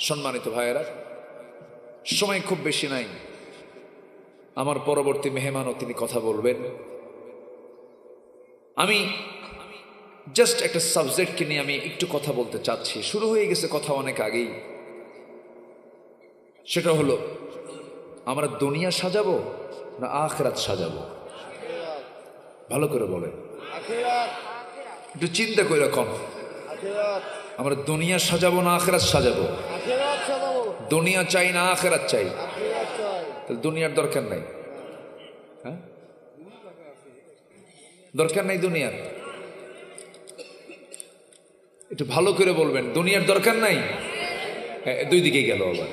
সম্মানিত ভাইয়েরা, সময় খুব বেশি নাই। আমার পরবর্তী মেহমানও তিনি কথা বলবেন। আমি জাস্ট একটা সাবজেক্টকে নিয়ে আমি একটু কথা বলতে চাচ্ছি। শুরু হয়ে গেছে কথা অনেক আগেই। সেটা হলো, আমরা দুনিয়া সাজাবো না আখরাত সাজাবো? ভালো করে বলেন। আখিরাত একটু চিন্তা করে কম আমরা দুনিয়া সাজাবো না আখরাত সাজাবো? দুনিয়া চাই না আখরাত চাই? তাহলে দুনিয়ার দরকার নাই। হ্যাঁ? দরকার নাই দুনিয়ার? একটু ভালো করে বলবেন দুনিয়ার দরকার নাই? হ্যাঁ, দুই দিকে গেল আবার।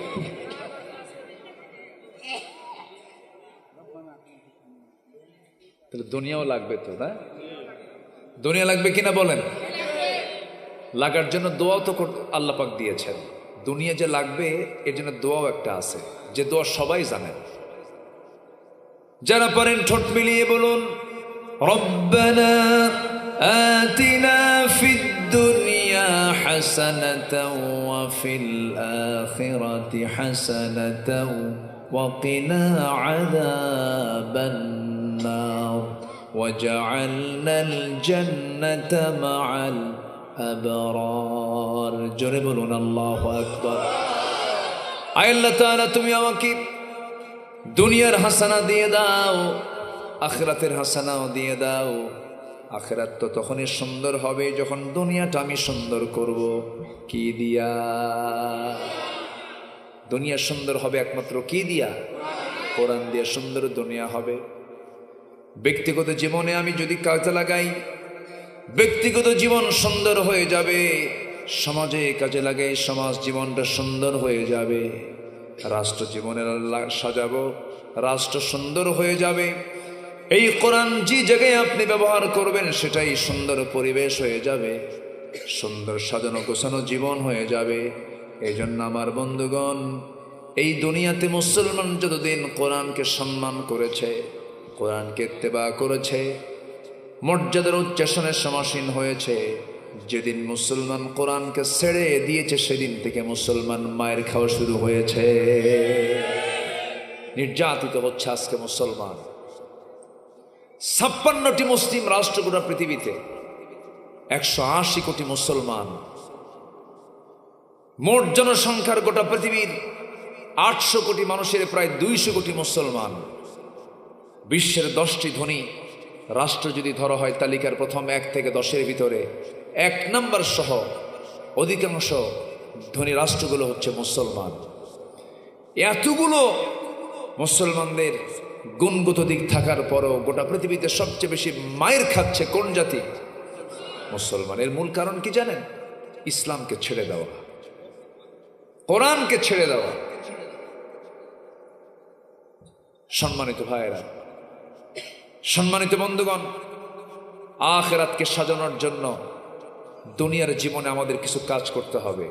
তাহলে দুনিয়াও লাগবে তো না দুনিয়া লাগবে কিনা বলেন? লাগার জন্য দোয়াও তো কর- আল্লাহ পাক দিয়েছেন দুনিয়া যে লাগবে এর জন্য দোয়াও একটা আছে যে দোয়া সবাই জানেন যারা পারেন ঠোঁট মিলিয়ে বলুন রব্বানা آتنا في الدنيا حسنة وفي الآخرة حسنة وقنا عذاب النار وجعلنا الجنة مع আবরার জোরে বলুন, আল্লাহ আকবর। আল্লাহ তাআলা, তুমি আমাকে দুনিয়ার হাসানা দিয়ে দাও, আখরাতের হাসানাও দিয়ে দাও। আখরাত তো তখনই সুন্দর হবে যখন দুনিয়াটা আমি সুন্দর করব। কি দিয়া? দুনিয়া সুন্দর হবে একমাত্র কি দিয়া? কোরআন দিয়া সুন্দর দুনিয়া হবে। ব্যক্তিগত জীবনে আমি যদি কাজে লাগাই ব্যক্তিগত জীবন সুন্দর হয়ে যাবে, সমাজে কাজে লাগে, সমাজ জীবনটা সুন্দর হয়ে যাবে। রাষ্ট্র জীবনের সাজাবো, রাষ্ট্র সুন্দর হয়ে যাবে। এই কোরআন যে জায়গায় আপনি ব্যবহার করবেন, সেটাই সুন্দর পরিবেশ হয়ে যাবে, সুন্দর সাজানো গোছানো জীবন হয়ে যাবে। এই জন্য আমার বন্ধুগণ, এই দুনিয়াতে মুসলমান যতদিন কোরআনকে সম্মান করেছে, কোরআনকে তেবা করেছে মর্যাদার উচ্চাসনের সমাসীন হয়েছে। যেদিন মুসলমান কোরআনকে ছেড়ে দিয়েছে, সেদিন থেকে মুসলমান মায়ের খাওয়া শুরু হয়েছে। নির্যাতিত হচ্ছে আজকে মুসলমান। ছাপ্পান্নটি মুসলিম রাষ্ট্র গোটা পৃথিবীতে, একশো আশি কোটি মুসলমান। মোট জনসংখ্যার গোটা পৃথিবীর আটশো কোটি মানুষের প্রায় দুইশো কোটি মুসলমান। বিশ্বের দশটি ধনী রাষ্ট্র যদি ধরা হয় তালিকার প্রথম এক থেকে দশের ভিতরে, এক নম্বর সহ অধিকাংশ ধনী রাষ্ট্রগুলো হচ্ছে মুসলমান। এতগুলো মুসলমানদের গুণগত দিক থাকার পরও গোটা পৃথিবীতে সবচেয়ে বেশি মায়ের খাচ্ছে কোন জাতি? মুসলমানের মূল কারণ কি জানেন? ইসলামকে ছেড়ে দেওয়া। কোরআনকে ছেড়ে দেওয়া। সম্মানিত ভাইয়েরা সম্মানিত বন্ধুগণ, আখেরাতকে সাজানোর জন্য দুনিয়ার জীবনে আমাদের কিছু কাজ করতে হবে।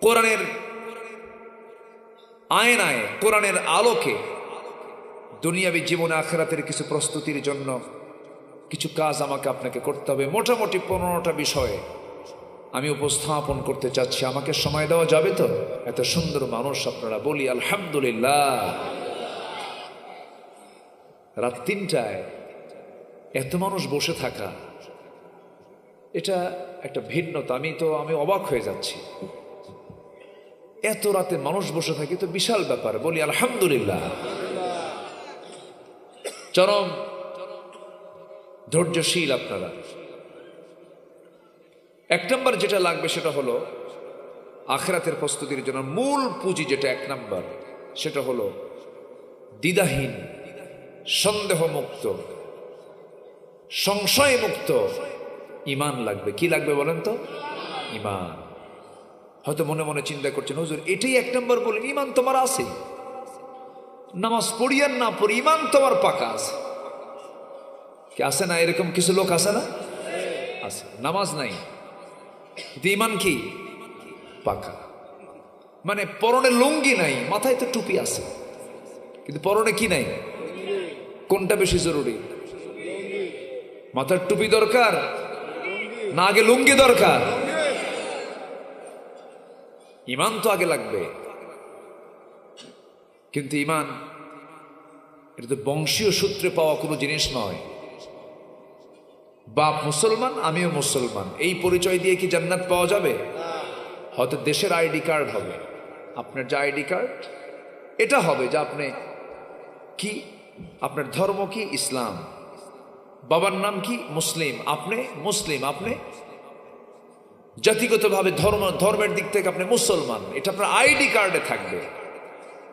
কোরআনের আয়নায়, কোরআনের আলোকে দুনিয়াবী জীবনে আখেরাতের কিছু প্রস্তুতির জন্য কিছু কাজ আমাকে আপনাকে করতে হবে। মোটামুটি পনেরোটা বিষয়ে আমি উপস্থাপন করতে চাচ্ছি। আমাকে সময় দেওয়া যাবে তো? এত সুন্দর মানুষ আপনারা, বলি আলহামদুলিল্লাহ। রাত তিনটায় এত মানুষ বসে থাকা, এটা একটা ভিন্নতা। আমি তো, আমি অবাক হয়ে যাচ্ছি। এত রাতে মানুষ বসে থাকে তো বিশাল ব্যাপার, বলি আলহামদুলিল্লাহ। চরম ধৈর্যশীল আপনারা। এক নম্বর যেটা লাগবে সেটা হলো, আখরাতের প্রস্তুতির জন্য মূল পুঁজি যেটা এক নম্বর, সেটা হলো দ্বিধাহীন। সন্দেহ মুক্ত সংশয় মুক্ত ইমান লাগবে। কি লাগবে বলেন তো? ইমান। হয়তো মনে মনে চিন্তা করছেন, হুজুর, এটাই এক নম্বর বলেন ইমান তোমার আছে। নামাজ পড়ি আর না পড়ি, ইমান তোমার পাকা আছে। কি আছে না? এরকম কিছু লোক আছে না? আছে। নামাজ নাই। কিন্তু ইমান কি? পাকা। মানে পরনে লুঙ্গি নাই, মাথায় তো টুপি আছে। কিন্তু পরনে কি নাই? কোনটা বেশি জরুরি? মাথার টুপি দরকার? না আগে লুঙ্গি দরকার? ইমান তো আগে লাগবে। কিন্তু ইমান, এটা তো বংশীয় সূত্রে পাওয়া কোনো জিনিস নয়। বাপ মুসলমান, আমিও মুসলমান। এই পরিচয় দিয়ে কি জান্নাত পাওয়া যাবে? হয়তো দেশের আইডি কার্ড হবে। আপনার যে আইডি কার্ড, এটা হবে যে আপনি কি আপনার ধর্ম কি? ইসলাম। বাবার নাম কি? মুসলিম। আপনি মুসলিম, আপনি? জাতিগতভাবে ধর্ম, ধর্মের দিক থেকে আপনি মুসলমান। এটা আপনার আইডি কার্ডে থাকবে।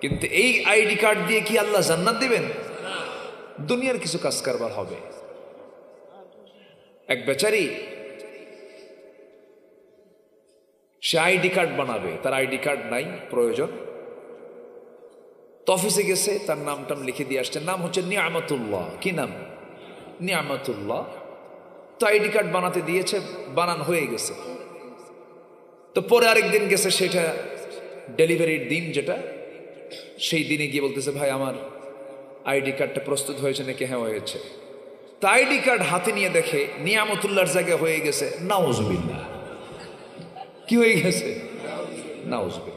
কিন্তু এই আইডি কার্ড দিয়ে কি আল্লাহ জান্নাত দিবেন? দুনিয়ার কিছু কাজ কারবার হবে। এক বেচারি, সে আইডি কার্ড বানাবে। তার আইডি কার্ড নাই, প্রয়োজন। তো অফিসে গেছে, তার নাম টাম লিখে দিয়ে আসছে। নাম হচ্ছে নিয়ামতুল্লাহ। কি নাম? নিয়ামতুল্লাহ। তো আইডি কার্ড বানাতে দিয়েছে, বানান হয়ে গেছে। তো পরে আরেকদিন গেছে, সেটা ডেলিভারির দিন যেটা, সেই দিনে গিয়ে বলতেছে, ভাই, আমার আইডি কার্ডটা প্রস্তুত হয়েছে নাকি? হ্যাঁ হয়েছে। তা আইডি কার্ড হাতে নিয়ে দেখে নিয়ামতুল্লাহর জায়গায় হয়ে গেছে নাউজবিল্লা কি হয়ে গেছে? নাউজবিল্লা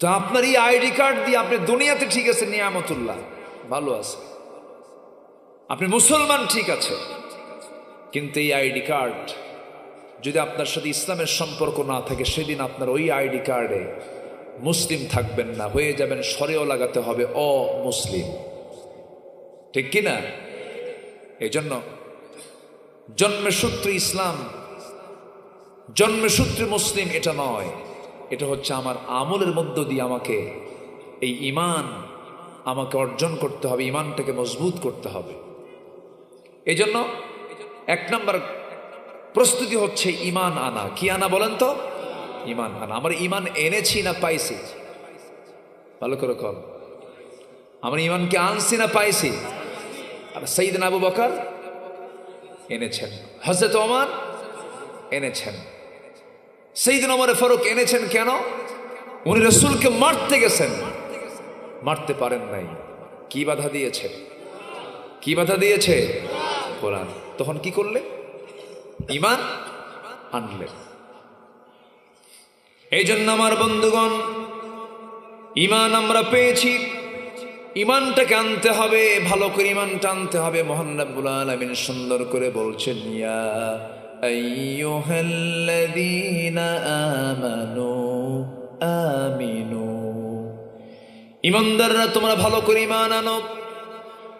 তো আপনার এই আইডি কার্ড দিয়ে আপনি দুনিয়াতে ঠিক আছে নিয়ামতুল্লাহ। ভালো আছে। আপনি মুসলমান ঠিক আছে। কিন্তু এই আইডি কার্ড যদি আপনার সাথে ইসলামের সম্পর্ক না থাকে, সেদিন আপনার ওই আইডি কার্ডে মুসলিম থাকবেন না, হয়ে যাবেন, সরেও লাগাতে হবে অ মুসলিম ঠিক কিনা? এই জন্য জন্মসূত্রে ইসলাম, জন্মসূত্রে মুসলিম এটা নয়। এটা হচ্ছে আমার আমলের মধ্য দিয়ে আমাকে এই ইমান আমাকে অর্জন করতে হবে ইমানটাকে মজবুত করতে হবে। এই জন্য এক নম্বর প্রস্তুতি হচ্ছে ইমান আনা। কি আনা বলেন তো? ইমান আনা। আমার ইমান এনেছি না পাইছি? ভালো করে কর। আমার ইমানকে আনছি না পাইছি? আর সঈদ আবু বকার এনেছেন। হজরত ওমর এনেছেন। সেইদিন ওমরে ফারুক এনেছেন কেন? উনি রসুলকে মারতে গেছেন। মারতে পারেন নাই। কি বাধা দিয়েছে? কি বাধা দিয়েছে? কোরআন। তখন কি করলে? ইমান আনলেন। এই জন্য আমার বন্ধুগণ ইমান আমরা পেয়েছি। ইমানটাকে আনতে হবে, ভালো করে ইমানটা আনতে হবে। মোহান রাব্বুল আলামিন সুন্দর করে বলছেন, ইয়া আইয়ুহাল্লাযীনা আমানু আমিনু ইমানদাররা তোমরা ভালো করে ইমান আনো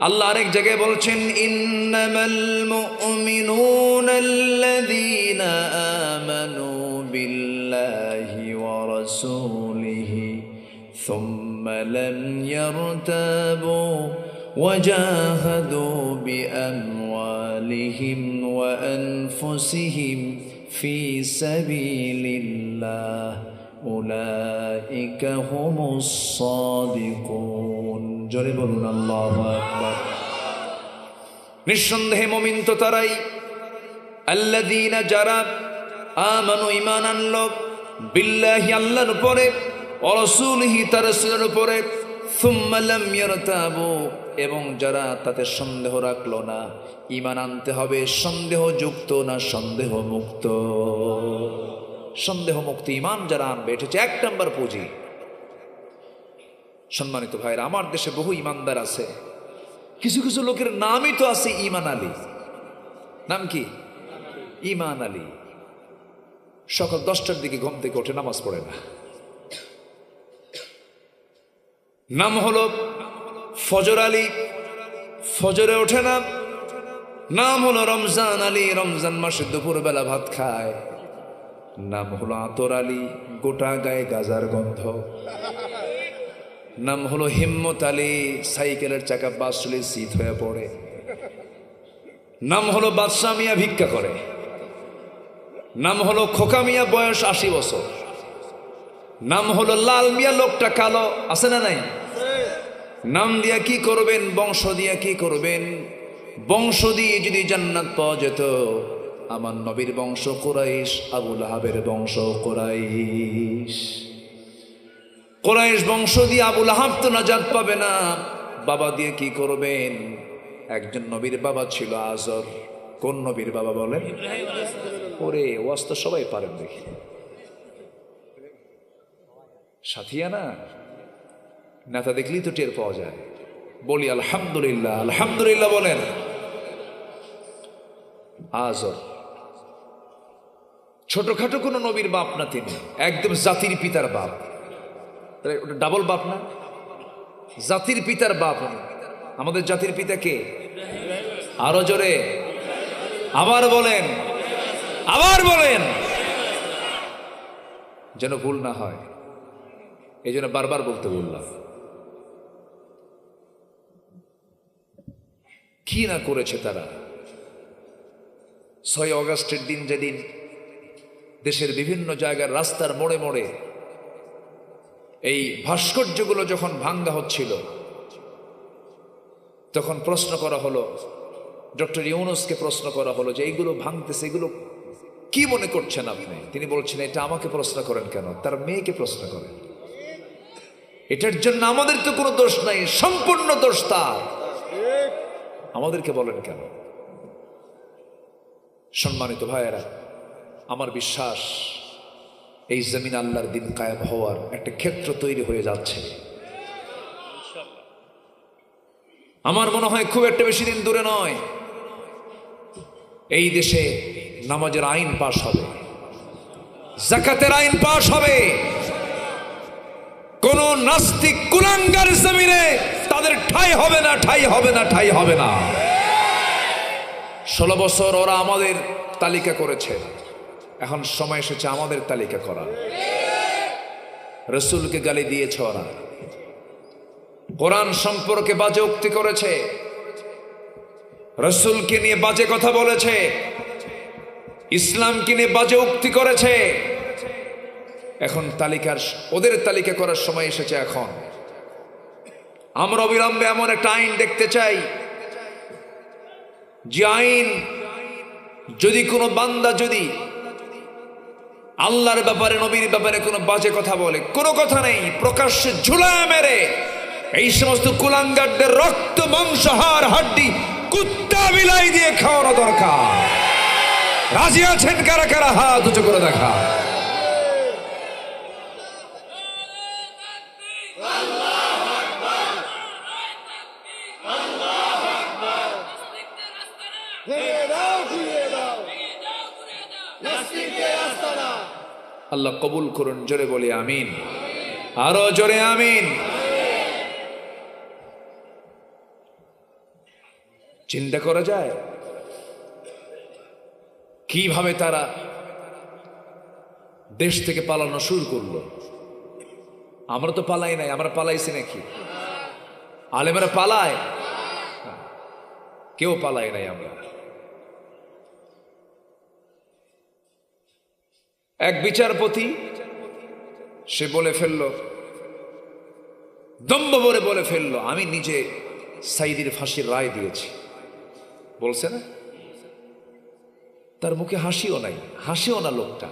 আল্লাহ আরেক জায়গায় বলছেন ইন্নামাল মুমিনুনা আল্লাযীনা আমানু বিল্লাহি ওয়া রাসূলিহি থুম্মা লাম ইয়ারতাবু وجاهدوا بأموالهم وأنفسهم في سبيل الله أولئك هم الصادقون জোরে বলুন আল্লাহ আকবার নিঃসন্দেহে মমিন তো তারাই আল্লাদিনা যারা আমানু ইমান আনল বিল্লাহি আল্লাহর উপরে অরসুলহি তার রসুলের উপরে সুম্মালাম ইয়ারতাবু এবং যারা তাতে সন্দেহ রাখল না ইমান আনতে হবে সন্দেহযুক্ত না সন্দেহ মুক্ত সন্দেহ মুক্ত ইমান যারা আনবে, এটা হচ্ছে এক নম্বর পুঁজি। সম্মানিত ভাইরা আমার দেশে বহু ইমানদার আছে। কিছু কিছু লোকের নামই তো আছে ইমান আলী। নাম কি? ইমান আলী। সকাল দশটার দিকে ঘুম থেকে ওঠে নামাজ পড়ে না। নাম হলো ফজর আলী। ফজরে ওঠে না। নাম হলো রমজান আলী। রমজান মাসে দুপুরবেলা ভাত খায়। নাম হলো আতর আলী। গোটা গায়ে গাজার গন্ধ। নাম হলো হিম্মত আলী। সাইকেলের চাকা বাসলে শীত হয়ে পড়ে। নাম হলো বাদশাহ মিয়া ভিক্ষা করে। নাম হলো খোকা মিয়া বয়স আশি বছর। নাম হলো লাল মিয়া, লোকটা কালো, আছে না নাই? নাম দিয়া কি করবেন, বংশ দিয়া কি করবেন? বংশ দিয়ে যদি জান্নাত পাওয়া যেত, আমার নবীর বংশ কোরাইশ আবুল আহাবের বংশ কোরাইশ। কোরাইশ বংশ দিয়ে আবুল আহাব তো নাজাত পাবে না। বাবা দিয়ে কি করবেন? একজন নবীর বাবা ছিল আজর। কোন নবীর বাবা বলেন? ওরে, ওয়াজ তো সবাই পারেন দেখি। সাথিয়া না নেতা দেখলেই তো টের পাওয়া যায়। বলি, আলহামদুলিল্লাহ আলহামদুলিল্লাহ বলেন। আজর ছোটখাটো কোনো নবীর বাপ না তিনি, একদম জাতির পিতার বাপ। ওটা ডাবল বাপ না? জাতির পিতার বাপ আমাদের জাতির পিতা কে? আরও জোরে। আবার বলেন। আবার বলেন। যেন ভুল না হয়। এই জন্য বারবার বলতে বললাম। কি না করেছে তারা? ছয় অগস্টের দিন যেদিন দেশের বিভিন্ন জায়গার রাস্তার মোড়ে মোড়ে এই ভাস্কর্যগুলো যখন ভাঙ্গা হচ্ছিল, তখন প্রশ্ন করা হলো, ডক্টর ইউনুসকে প্রশ্ন করা হলো যে এইগুলো ভাঙতেছে, এগুলো কি মনে করছেন আপনি? তিনি বলছেন, এটা আমাকে প্রশ্ন করেন কেন? তার মেয়েকে প্রশ্ন করেন। এটার জন্য আমাদের তো কোনো দোষ নাই, সম্পূর্ণ দোষ তার। আমাদেরকে বলেন কেন? সম্মানিত ভাইয়েরা, আমার বিশ্বাস, এই জমিন আল্লাহর দিন কায়েম হওয়ার একটা ক্ষেত্র তৈরি হয়ে যাচ্ছে। আমার মনে হয় খুব একটা বেশি দিন দূরে নয়। এই দেশে নামাজের আইন পাশ হবে, জাকাতের আইন পাশ হবে। নাস্তিক কুলাঙ্গার জমিনে তাদের ঠাই হবে না, ঠাই হবে না, ঠাই হবে না। ষোলো বছর ওরা আমাদের তালিকা করেছে। এখন সময় এসেছে আমাদের তালিকা করা রসুলকে গালি দিয়েছে ওরা। কোরআন সম্পর্কে বাজে উক্তি করেছে। রসুলকে নিয়ে বাজে কথা বলেছে। ইসলামকে নিয়ে বাজে উক্তি করেছে। এখন তালিকার ওদের তালিকা করার সময় এসেছে এখন। আমরা অবিলম্বে এমন একটা আইন দেখতে চাই, যে আইন যদি কোনো বান্দা যদি আল্লাহর ব্যাপারে, নবীর ব্যাপারে কোনো বাজে কথা বলে, কোনো কথা নেই, প্রকাশ্যে ঝুলায় মেরে এই সমস্ত কুলাঙ্গারদের রক্ত, মাংস, হাড়, হাড্ডি, কুত্তা বিলাই দিয়ে খাওয়ানো দরকার। রাজি আছেন কারা কারা? হাত উঁচু করে দেখা। আল্লাহ কবুল করুন, জোরে বলি আমিন। আরও জোরে আমিন। চিন্তা করা যায়? কীভাবে তারা দেশ থেকে পালানো শুরু করল? আমরা তো পালাই নাই, আমরা পালাইছি নাকি? আলেমেরা পালায়? কেউ পালাই নাই আমরা। এক বিচারপতি, সে বলে ফেলল দম্ব বলে বলে ফেলল, আমি নিজে সাইদির ফাঁসির রায় দিয়েছি। বলছে না? তার মুখে হাসিও নাই, হাসিও না লোকটা।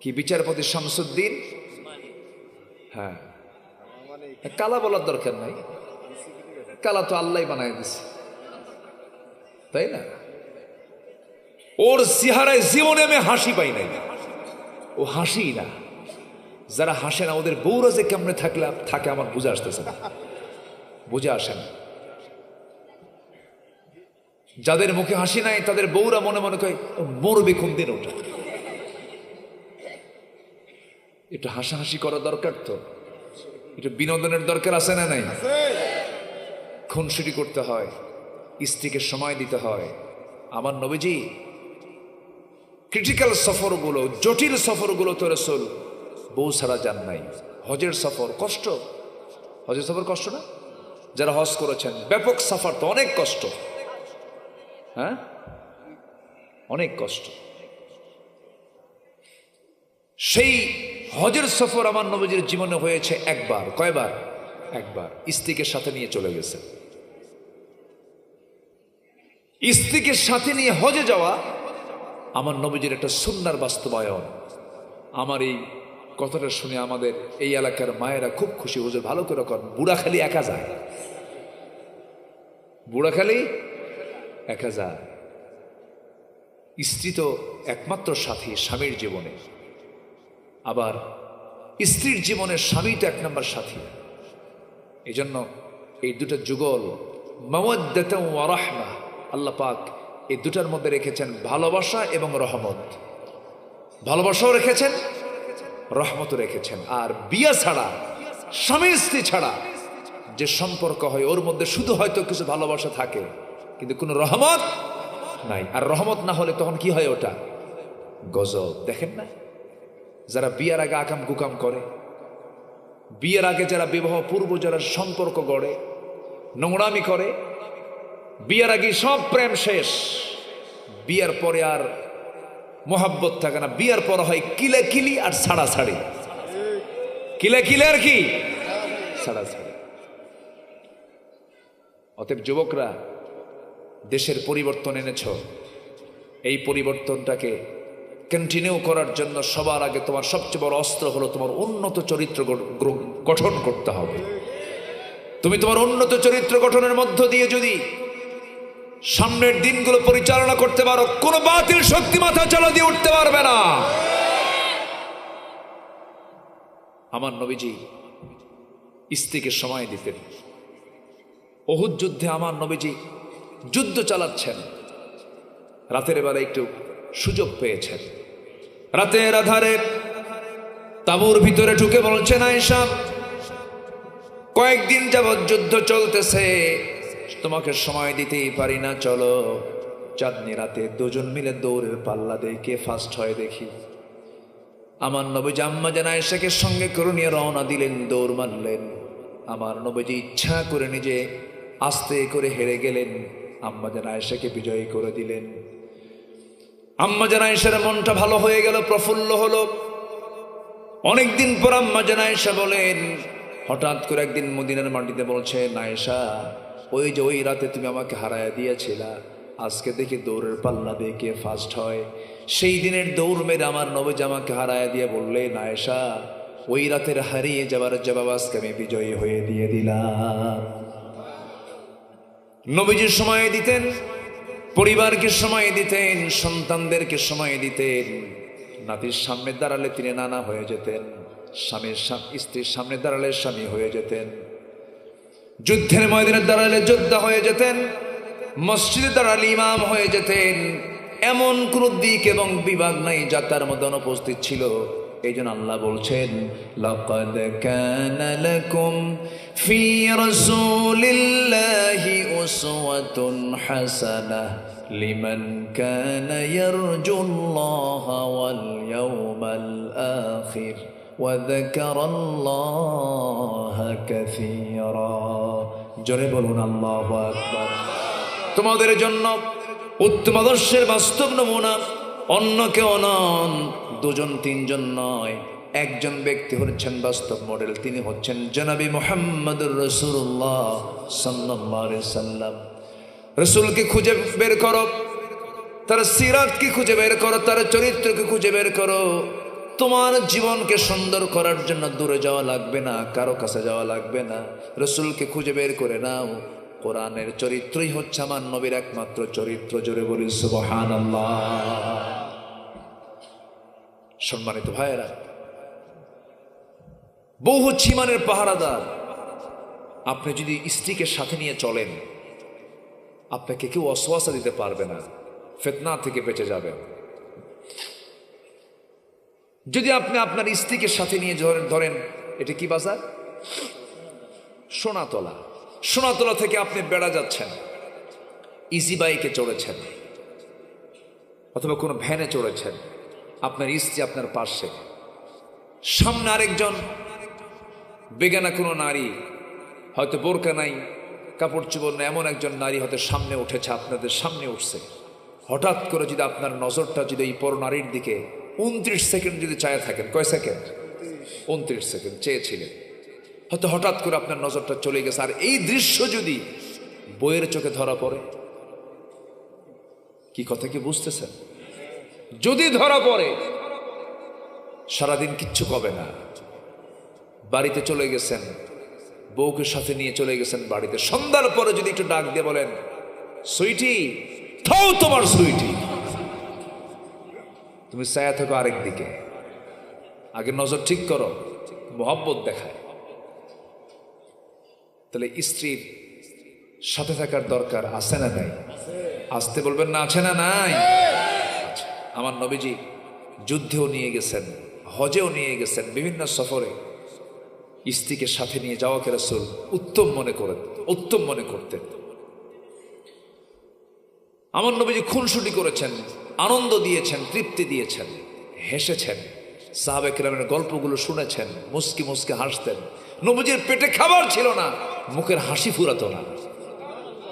কি বিচারপতি শামসুদ্দিন? হ্যাঁ। কালা বলার দরকার নাই। কালা তো আল্লাহ বানায় দিছে। তাই না? ওর চেহারায় জীবনে আমি হাসি পাই নাই। ও হাসি না। যারা হাসে না ওদের বউরা যে কেমনে থাকলে থাকে আমার বুঝে আসতেছে না। বুঝে আসে না। যাদের মুখে হাসি নাই তাদের বউরা মনে মনে কয় "ও মরবে কোন দিন ওটা? একটু হাসাহাসি করা দরকার তো। একটু বিনোদনের দরকার আছে না নাই? খুনসুটি করতে হয় স্ত্রীকে সময় দিতে হয়। আমার নবীজি ক্রিটিক্যাল সফরগুলো, জটিল সফরগুলো তো রসুল বউ ছাড়া যান নাই। হজের সফর কষ্ট। হজের সফর কষ্ট না? যারা হজ করেছেন, ব্যাপক সফর তো, অনেক কষ্ট। হ্যাঁ? অনেক কষ্ট। সেই হজের সফর আমার নবীজির জীবনে হয়েছে একবার। কয়বার? একবার। স্ত্রীকে সাথে নিয়ে চলে গেছে। স্ত্রীকে সাথে নিয়ে হজে যাওয়া আমার নবীজির একটা সুন্নার বাস্তবায়ন। আমার এই কথাটা শুনে আমাদের এই এলাকার মায়েরা খুব খুশি। হুজুর, ভালো করে কর বুড়াখালি একা যায়। বুড়াখালি একা যায়। স্ত্রী তো একমাত্র সাথী স্বামীর জীবনে। আবার স্ত্রীর জীবনে স্বামী তো এক নম্বর সাথী। এই জন্য এই দুটো যুগল রাহমা আল্লাহ পাক এই দুটার মধ্যে রেখেছেন ভালোবাসা এবং রহমত। ভালোবাসাও রেখেছেন, রহমতও রেখেছেন। আর বিয়া ছাড়া, স্বামী স্ত্রী ছাড়া যে সম্পর্ক হয়, ওর মধ্যে শুধু হয়তো কিছু ভালোবাসা থাকে, কিন্তু কোনো রহমত নাই। আর রহমত না হলে তখন কি হয় ওটা? গজব। দেখেন না? যারা বিয়ার আগে আকাম কুকাম করে, বিয়ের আগে যারা বিবাহ পূর্ব যারা সম্পর্ক গড়ে, নোংরামি করে বিয়ের আগে সব প্রেম শেষ। বিয়ের পরে আর মোহাব্বত থাকে না। বিয়ের পর হয় কিলে কিলি আর ছাড়া ছাড়ি। কিলে কিলে আর কি? ছাড়া অতএব যুবকরা, দেশের পরিবর্তন এনেছ। এই পরিবর্তনটাকে কন্টিনিউ করার জন্য সবার আগে তোমার সবচেয়ে বড় অস্ত্র হলো তোমার উন্নত চরিত্র গঠন করতে হবে। তুমি তোমার উন্নত চরিত্র গঠনের মধ্য দিয়ে যদি সামনের দিনগুলো পরিচালনা করতে পারো। কোনো বাতিল শক্তি মাথা চালা দিয়ে উঠতে পারবে না। আমার নবীজি স্ত্রীকে সময় দিতেন। অহুদ যুদ্ধে আমার নবীজি যুদ্ধ চালাচ্ছেন। রাতের বেলা একটু সুযোগ পেয়েছেন। রাতের আধারে তাঁবুর ভিতরে ঢুকে বলছেন, আয়েশা, কয়েকদিন যাবৎ যুদ্ধ চলতেছে। তোমাকে সময় দিতেই পারি না, চলো। চাঁদনি রাতে দুজন মিলে দৌড়ের পাল্লা দিয়ে কে ফার্স্ট হয় দেখি। আমার নবীজি আম্মা যেন আয়েশাকে সঙ্গে করে নিয়ে রওনা দিলেন, দৌড় মারলেন। আমার নবীজি ইচ্ছা করে নিজে আস্তে করে হেরে গেলেন, আম্মা যেন আয়েশাকে বিজয়ী করে দিলেন। আম্মা যেন আয়েশার মনটা ভালো হয়ে গেল, প্রফুল্ল হলো। অনেকদিন পর আম্মা যেন আয়েশা বলেন, হঠাৎ করে একদিন মদিনার মাটিতে বলছে নায়েশা ওই যে ওই রাতে তুমি আমাকে হারায় দিয়েছিলা, আজকে দেখি দৌড়ের পাল্লা দিয়ে কে ফার্স্ট হয়। সেই দিনের দৌড় মেরে আমার নবজ আমাকে হারায় দিয়ে বললে, নায়েশা, ওই রাতের হারিয়ে যাবার জবাব আজকে আমি বিজয়ী হয়ে দিয়ে দিলাম। নবীজির সময় দিতেন, পরিবারকে সময় দিতেন, সন্তানদেরকে সময় দিতেন। নাতির সামনে দাঁড়ালে তিনি নানা হয়ে যেতেন, স্বামীর স্ত্রীর সামনে দাঁড়ালে স্বামী হয়ে যেতেন। যুদ্ধের ময়দানে দাঁড়ালে যোদ্ধা হয়ে যেতেন, মসজিদে দাঁড়ালে ইমাম হয়ে যেতেন। এমন কোন দিক এবং বিভাগ নাই যা তার মধ্যে অনুপস্থিত ছিল। এই জন্য আল্লাহ বলছেন, লকদ কানালকুম ফি রাসূলিল্লাহি উসওয়াতুন হাসানাহ লিমান কানা ইয়ারজুল্লাহা ওয়াল ইয়াওমাল আখির ওয়া যাকারাল্লাহা কাসীরা। জোরে বলুন, আল্লাহু আকবার। তোমাদের জন্য উত্তম আদর্শের বাস্তব নমুনা অন্য কেউ নন, দুজন, তিনজন নয়। একজন ব্যক্তি হচ্ছেন বাস্তব মডেল, তিনি হচ্ছেন জনাবি মোহাম্মদুর রসুল্লাহ সাল্লাহ সাল্লাম। রসুলকে খুঁজে বের করো, তার সিরাতকে খুঁজে বের করো, তার চরিত্রকে খুঁজে বের করো। তোমার জীবনকে সুন্দর করার জন্য দূরে যাওয়া লাগবে না, কারও কাছে যাওয়া লাগবে না। রসুলকে খুঁজে বের করে নাও। কোরআনের চরিত্রই হচ্ছে আমার নবীর একমাত্র চরিত্র, জোরে বলি সুবহান সম্মানিত ভাইয়েরা বউ হচ্ছে ইমানের পাহারাদার, আপনি যদি স্ত্রীকে সাথে নিয়ে চলেন, আপনাকে কেউ অসোয়াশা দিতে পারবে না, ফেতনা থেকে বেঁচে যাবেন। যদি আপনি আপনার স্ত্রীকে সাথে নিয়ে ধরেন এটা কি বাজার? সোনাতলা। সোনাতলা থেকে আপনি বেড়া যাচ্ছেন ইজি বাইকে চড়েছেন, অথবা কোনো ভ্যানে চড়েছেন, আপনার স্ত্রী আপনার পাশে। সামনে আরেকজন বেগানা কোনো নারী, হয়তো বোরকা নাই, কাপড় চোপড় না এমন একজন নারী হয়তো সামনে উঠেছে, আপনাদের সামনে উঠছে। হঠাৎ করে যদি আপনার নজরটা যদি এই পর নারীর দিকে উনত্রিশ সেকেন্ড যদি চায় থাকেন, কয় সেকেন্ড? উনত্রিশ সেকেন্ড, চেয়েছিলেন। হয়তো হঠাৎ করে আপনার নজরটা চলে গেছে, আর এই দৃশ্য যদি বইয়ের চোখে ধরা পড়ে, কি কথা কি বুঝতেছেন? যদি ধরা পড়ে, সারাদিন কিচ্ছু কবে না। বাড়িতে চলে গেছেন, বউকে সাথে নিয়ে চলে গেছেন বাড়িতে। সন্ধ্যার পরে যদি একটু ডাক দিয়ে বলেন, সুইটি, থাও তোমার সুইটি। তুমি ছায়া থাকো আরেক দিকে। আগে নজর ঠিক করো মোহাব্বত দেখায়। তাহলে স্ত্রীর সাথে থাকার দরকার আছে না নাই? আসতে বলবেন না আছে না নাই? আচ্ছা, আমার নবীজি যুদ্ধেও নিয়ে গেছেন হজেও নিয়ে গেছেন বিভিন্ন সফরে স্ত্রীকে সাথে নিয়ে যাওয়াকে রাসূল উত্তম মনে করেন উত্তম মনে করতেন। আমার নবীজি খুনসুটি করেছেন আনন্দ দিয়েছেন, তৃপ্তি দিয়েছেন, হেসেছেন, সাহাবে কিরামের গল্পগুলো শুনেছেন, মুসকি মুসকি হাসতেন। নবীজির পেটে খাবার ছিল না, মুখের হাসি ফুরাতো না।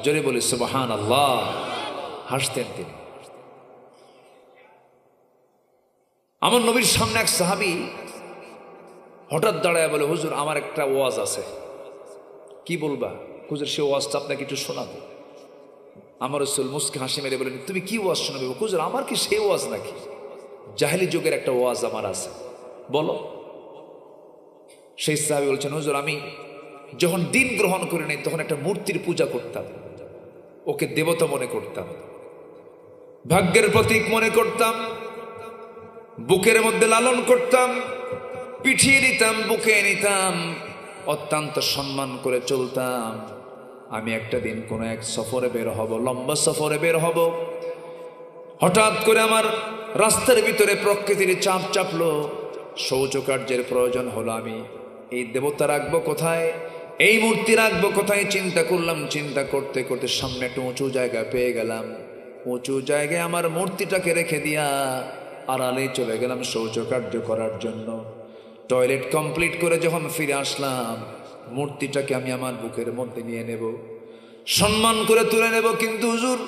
জোরে বলি সুবাহান আল্লাহ হাসতেন তিনি। আমার নবীর সামনে এক সাহাবি হঠাৎ দাঁড়ায় বলে, হুজুর, আমার একটা ওয়াজ আছে। কি বলবা? হুজুর, সে ওয়াজটা আপনাকে একটু শোনাবো। আমার রসুল মুসকে হাসি মেরে বলেন, তুমি কি ওয়াজ শোনাবে? হুজুর, আমার কি সেই ওয়াজ নাকি? জাহেলি যুগের একটা ওয়াজ আমার আছে। বলো। সেই সাহাবি বলছেন, হুজুর, আমি যখন দিন গ্রহণ করে নিই, তখন একটা মূর্তির পূজা করতাম। ওকে দেবতা মনে করতাম। ভাগ্যের প্রতীক মনে করতাম। বুকের মধ্যে লালন করতাম। পিঠিয়ে নিতাম, বুকে নিতাম। অত্যন্ত সম্মান করে চলতাম। আমি একটা দিন কোনো এক সফরে বের হব, লম্বা সফরে বের হব। হঠাৎ করে আমার রাস্তার ভিতরে প্রকৃতির চাপ চাপলো। শৌচকার্যের প্রয়োজন হলো আমি এই দেবতা রাখব কোথায়? এই মূর্তি রাখব কোথায়? চিন্তা করলাম, চিন্তা করতে করতে সামনে একটা উঁচু জায়গা পেয়ে গেলাম। উঁচু জায়গায় আমার মূর্তিটাকে রেখে দিয়া আড়ালে চলে গেলাম শৌচকার্য করার জন্য। টয়লেট কমপ্লিট করে যখন ফিরে আসলাম মূর্তিটাকে আমি আমার বুকের মধ্যে নিয়ে নেব। সম্মান করে তুলে নেব, কিন্তু হুজুর,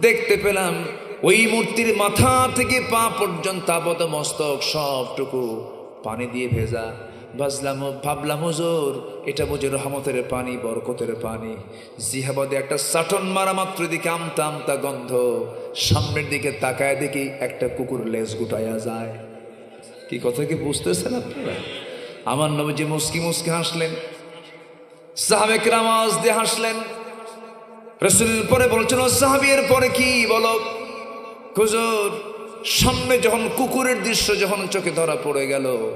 দেখতে পেলাম ওই মূর্তির মাথা থেকে পা পর্যন্ত আবদ মস্তক সবটুকু পানি দিয়ে ভেজা। ভাজলাম ভাবলাম, হুজুর, এটা বুঝে রহমতের পানি, বরকতের পানি। জিহাবাদে একটা সাটন মারা মাত্র দিকে আমতা আমতা গন্ধ। সামনের দিকে তাকায় দেখি একটা কুকুর লেজ গুটাইয়া যায়। কি কথা কি বুঝতেছেন আপনারা? আমার নবীজি মুসকি মুসকি হাসলেন। সাহাবেক রামাজ দিয়ে হাসলেন। রসুলের পরে বলছেন, "ও সাহাবি এর পরে কি বলো? হুজুর, সামনে যখন কুকুরের দৃশ্য যখন চোখে ধরা পড়ে গেল,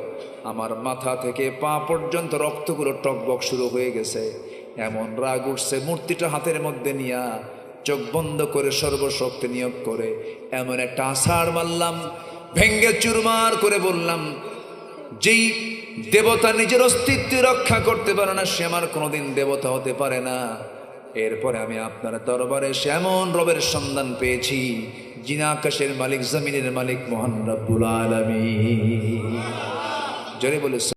আমার মাথা থেকে পা পর্যন্ত রক্তগুলো টকবক শুরু হয়ে গেছে। এমন রাগ উঠছে মূর্তিটা হাতের মধ্যে নিয়া চোখ বন্ধ করে সর্বশক্তি নিয়োগ করে। এমন একটা আষাঢ় মারলাম, ভেঙ্গে চুরমার করে বললাম, যেই দেবতা নিজের অস্তিত্ব রক্ষা করতে পারে না, সে আমার কোনোদিন দেবতা হতে পারে না। এরপরে আমি আপনার দরবারে শ্যামন রবের সন্ধান পেয়েছি, যিনি আকাশের মালিক, জমিনের মালিক মোহান রব্বুল আলমী জোরে বলে